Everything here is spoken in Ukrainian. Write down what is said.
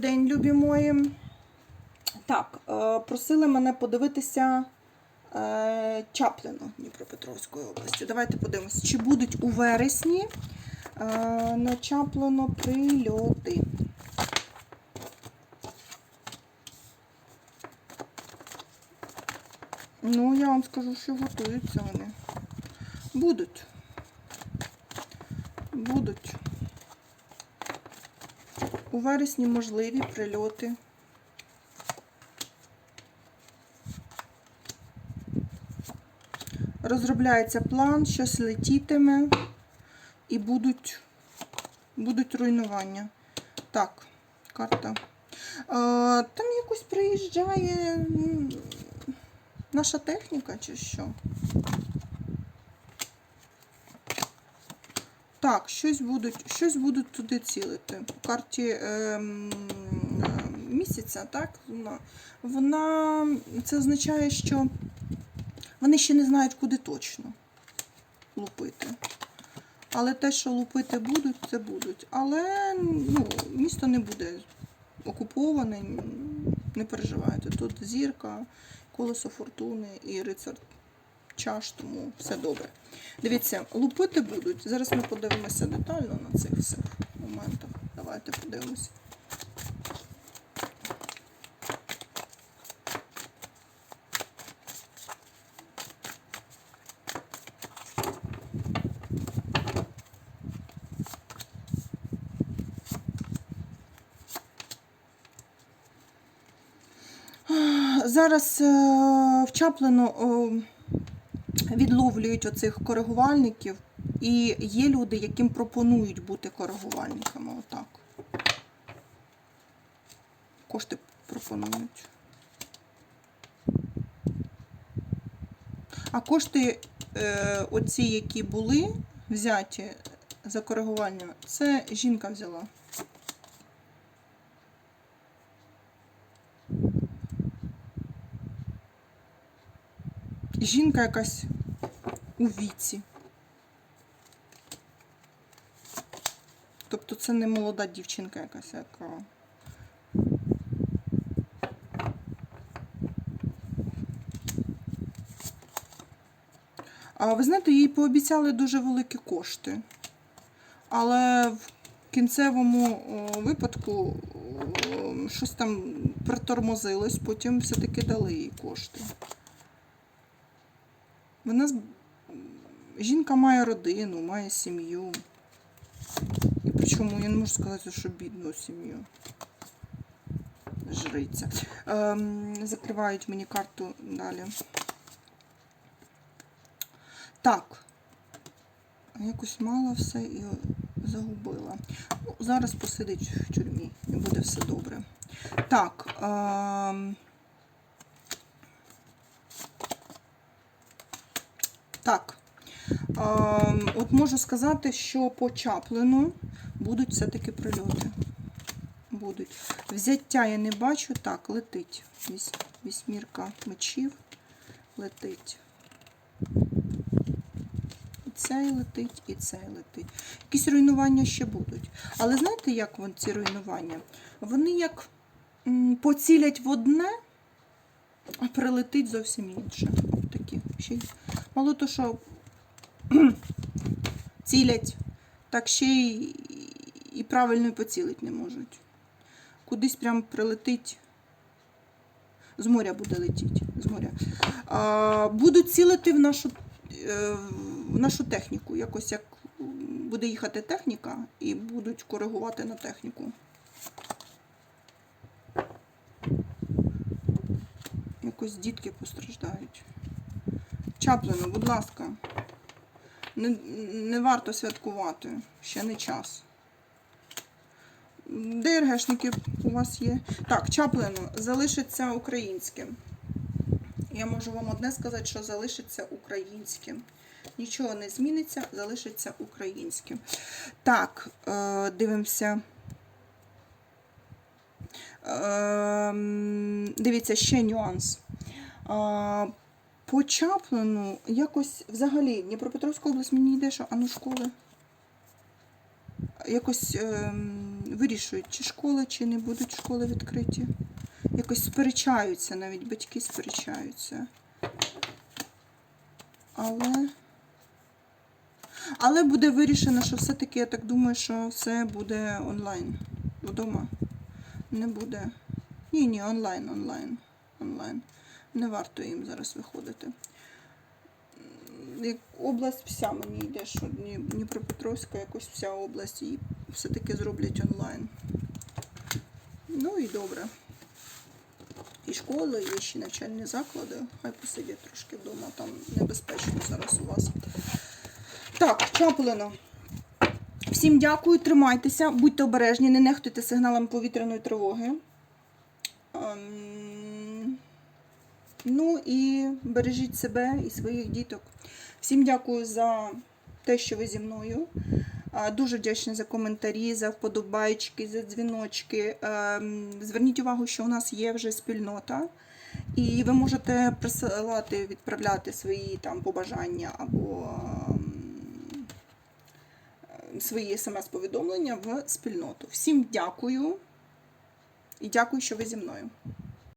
день, любі мої. Так, е, просили мене подивитися е, Чаплину Дніпропетровської області. Давайте подивимося, чи будуть у вересні е, на Чаплино прильоти. Ну, я вам скажу, що готуються вони. Будуть. Будуть. У вересні можливі прильоти. Розробляється план, щось летітиме і будуть, будуть руйнування. Так, карта. А, там якось приїжджає наша техніка чи що? Так, щось будуть, щось будуть туди цілити. По карті е, місяця, так? Вона, вона це означає, що вони ще не знають, куди точно лупити. Але те, що лупити будуть, це будуть. Але ну, місто не буде окуповане, не переживайте. Тут зірка, колесо фортуни і рицар чаш, тому все добре. Дивіться, лупити будуть. Зараз ми подивимося детально на цих всіх моментах. Давайте подивимося. Зараз е, в Чаплину е, відловлюють оцих коригувальників, і є люди, яким пропонують бути коригувальниками. Отак. Кошти пропонують. А кошти, е, оці, які були взяті за коригування, це жінка взяла. Жінка якась у віці. Тобто це не молода дівчинка якась, яка. А ви знаєте, їй пообіцяли дуже великі кошти. Але в кінцевому випадку щось там притормозилось, потім все-таки дали їй кошти. Вона жінка має родину, має сім'ю. І причому я не можу сказати, що бідну сім'ю. Жриця. Ем, закривають мені карту далі. Так. Якось мало все і загубила. Ну, зараз посидить в тюрмі і буде все добре. Так. Ем, Так. Ем, от можу сказати, що по Чаплину будуть все-таки прильоти. Будуть. Взяття я не бачу. Так, летить. Вісь, вісьмірка мечів летить. І цей летить, і цей летить. Якісь руйнування ще будуть. Але знаєте, як вон ці руйнування? Вони як поцілять в одне, а прилетить зовсім інше. Такі. Ще Мало то, що цілять, так ще й і правильно поцілити не можуть. Кудись прям прилетить. З моря буде летіти. З моря. А, будуть цілити в нашу, е, в нашу техніку. Якось як буде їхати техніка і будуть коригувати на техніку. Якось дітки постраждають. Чаплину, будь ласка, не, не варто святкувати, ще не час. ДРГшники у вас є. Так, Чаплину залишиться українським. Я можу вам одне сказати, що залишиться українським. Нічого не зміниться, залишиться українським. Так, е, дивимося. Е, дивіться, ще нюанс. Е, по Чаплину якось взагалі Дніпропетровська область мені йде, що ану школи. Якось ем, вирішують, чи школа, чи не будуть школи відкриті. Якось сперечаються, навіть батьки сперечаються. Але. Але буде вирішено, що все-таки, я так думаю, що все буде онлайн. Вдома. Не буде. Ні, ні, онлайн, онлайн. Онлайн. Не варто їм зараз виходити. Як область вся мені йде, що Дніпропетровська, якось вся область її все-таки зроблять онлайн. Ну і добре. І школи, і ще навчальні заклади. Хай посидять трошки вдома, там небезпечно зараз у вас. Так, Чаплино. Всім дякую, тримайтеся, будьте обережні, не нехтуйте сигналами повітряної тривоги. Ем, Ну і бережіть себе і своїх діток. Всім дякую за те, що ви зі мною. Дуже вдячна за коментарі, за вподобайки, за дзвіночки. Ем, Зверніть увагу, що у нас є вже спільнота, і ви можете присилати, відправляти свої там побажання або ем, е, свої смс-повідомлення в спільноту. Всім дякую і дякую, що ви зі мною.